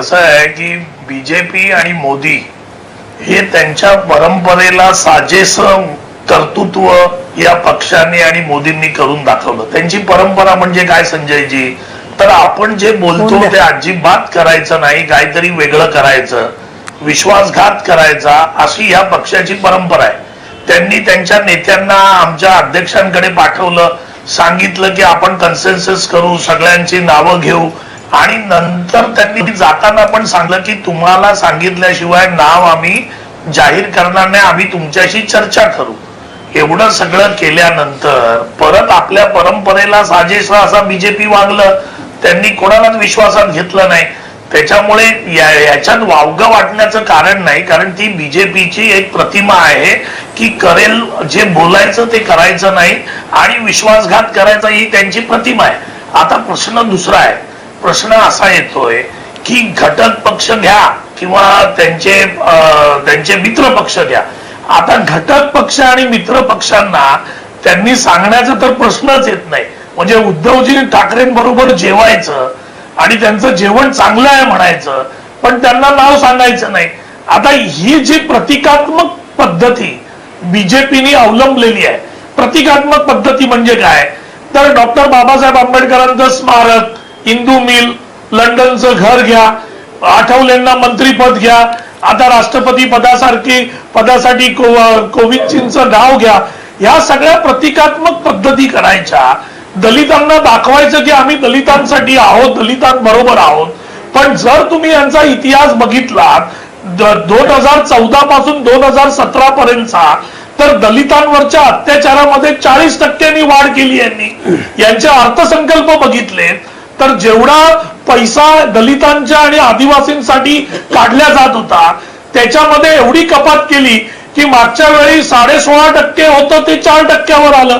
कसं आहे की बीजेपी आणि मोदी हे त्यांच्या परंपरेला साजेस कर्तृत्व या पक्षाने आणि मोदींनी करून दाखवलं. त्यांची परंपरा म्हणजे काय संजयजी? तर आपण जे बोलतो ते अजिबात करायचं नाही काहीतरी वेगळं करायचं विश्वासघात करायचा अशी या पक्षाची परंपरा आहे. त्यांनी त्यांच्या नेत्यांना आमच्या अध्यक्षांकडे पाठवलं सांगितलं की आपण कन्सेन्सस करू सगळ्यांची नावं घेऊ आणि नंतर त्यांनी जाताना पण सांगलं की तुम्हाला सांगितल्याशिवाय नाव आम्ही जाहीर करणार नाही आम्ही तुमच्याशी चर्चा करू. एवढं सगळं केल्यानंतर परत आपल्या परंपरेला साजेसा असा बीजेपी वागलं त्यांनी कोणालाच विश्वासात घेतलं नाही. त्याच्यामुळे या- याच्यात वावगं वाटण्याचं कारण नाही कारण ती बीजेपीची एक प्रतिमा आहे की करेल जे बोलायचं ते करायचं नाही आणि विश्वासघात करायचा ही त्यांची प्रतिमा आहे. आता प्रश्न दुसरा आहे. प्रश्न असा येतोय की घटक पक्ष घ्या किंवा त्यांचे त्यांचे मित्र पक्ष घ्या. आता घटक पक्ष आणि मित्र पक्षांना त्यांनी सांगण्याचा तर प्रश्नच येत नाही. म्हणजे उद्धवजी ठाकरेंबरोबर जेवायचं आणि त्यांचं जेवण चांगलं आहे म्हणायचं पण त्यांना नाव सांगायचं नाही. आता ही जी प्रतिकात्मक पद्धती बीजेपीने अवलंबलेली आहे प्रतिकात्मक पद्धती म्हणजे काय? तर डॉक्टर बाबासाहेब आंबेडकरांचं स्मारक इंदू मिल लंडनचं घर घ्या आठवलेंना मंत्रीपद घ्या आता राष्ट्रपती पदासारखी पदासाठी को- कोविंदजींचं नाव घ्या या सगळ्या प्रतिकात्मक पद्धती करायच्या. दलितांना दाखवायचं की आम्ही दलितांसाठी आहोत दलितांबरोबर आहोत. पण जर तुम्ही यांचा इतिहास बघितलात दोन हजार चौदा पासून दोन हजार सतरा पर्यंतचा तर दलितांवरच्या अत्याचारामध्ये चाळीस टक्क्यांनी वाढ केली यांनी. यांचे अर्थसंकल्प बघितले तर जेवढा पैसा दलितांच्या आणि आदिवासींसाठी काढला जात होता त्याच्यामध्ये एवढी कपात केली की मागच्या वेळी साडे सोळा टक्के होतं ते चार टक्क्यावर आलं.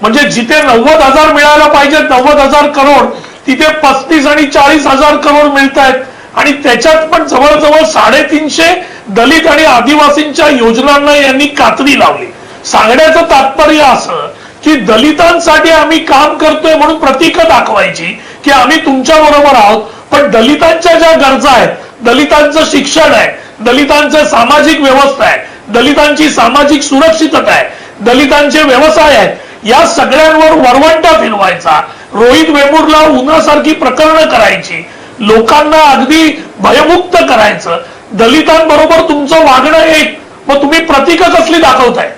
म्हणजे जिथे नव्वद हजार मिळायला पाहिजे नव्वद हजार करोड तिथे पस्तीस आणि चाळीस हजार करोड मिळत आहेत आणि त्याच्यात पण जवळजवळ साडेतीनशे दलित आणि आदिवासींच्या योजनांना यांनी कात्री लावली. सांगण्याचं तात्पर्य असं की दलितांसाठी आम्ही काम करतोय म्हणून प्रतीक दाखवायची. की आम्ही तुमच्या बरोबर आहोत पण दलितांच्या ज्या गरजा आहेत दलितांचं शिक्षण आहे दलितांचं सामाजिक व्यवस्था आहे दलितांची सामाजिक सुरक्षितता आहे दलितांचे व्यवसाय आहेत या सगळ्यांवर वरवंटा फिरवायचा. रोहित वेमूरला उन्हासारखी प्रकरणं करायची. लोकांना अगदी भयमुक्त करायचं. दलितांबरोबर तुमचं वागणं एक. मग तुम्ही प्रतीक कसली दाखवताय.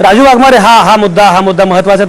राजू वाघमारे हा हा मुद्दा हा मुद्दा महत्त्वाचा